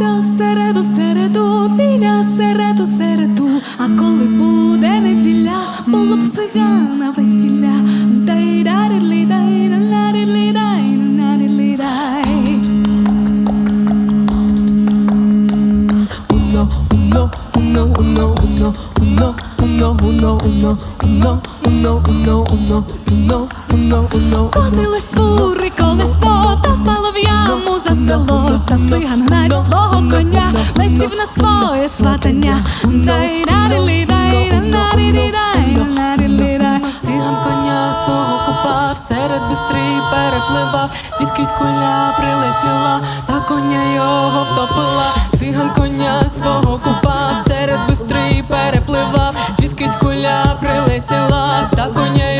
піде всереду, всереду, біля середу, середу, а коли буде неділя, було б цигана весілля. Дай дай дай дай дай дай дай дай Уно, уно, уно, уно, уно, уно, уно, уно, уно, уно, уно, уно, уно, уно, уно, уно, уно. Котилось фури колесо, та село. Став циган гнать свого коня, летів на своє сватання. Дай дарілі, дай дарілі, дай дарілі, дай. Циган коня свого купав, серед бістрий перепливав, звідкись куля прилетіла, та коня його втопила. Циган коня свого купав, серед бістрий перепливав, звідкись куля прилетіла, та коня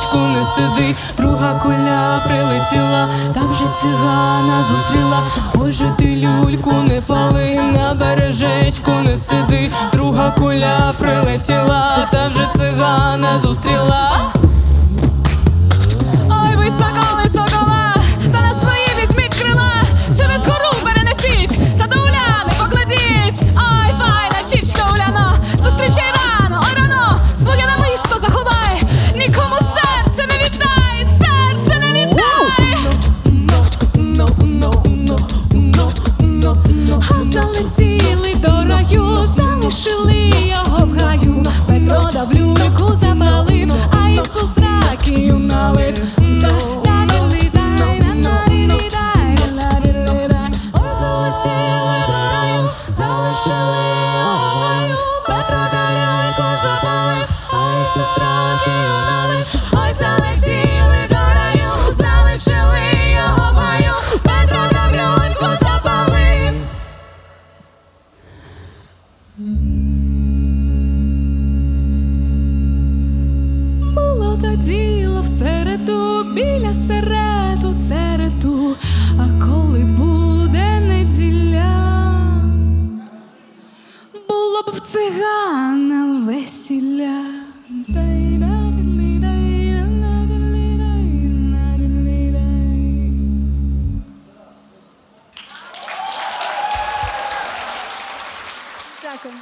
бережечку не сиди, друга куля прилетіла, та вже цигана зустріла. Боже, же ти люльку не пали, на бережечку не сиди, друга куля прилетіла, ракію налив. Дай-дай-дай, дай-дай-дай, дай-дай-дай. Ой, залетіли до раю, залишили його в гаю. Петро дав люльку запалив, а Ісус біля серету, серету, а коли буде неділя, було б в цигана весілля. Дякую.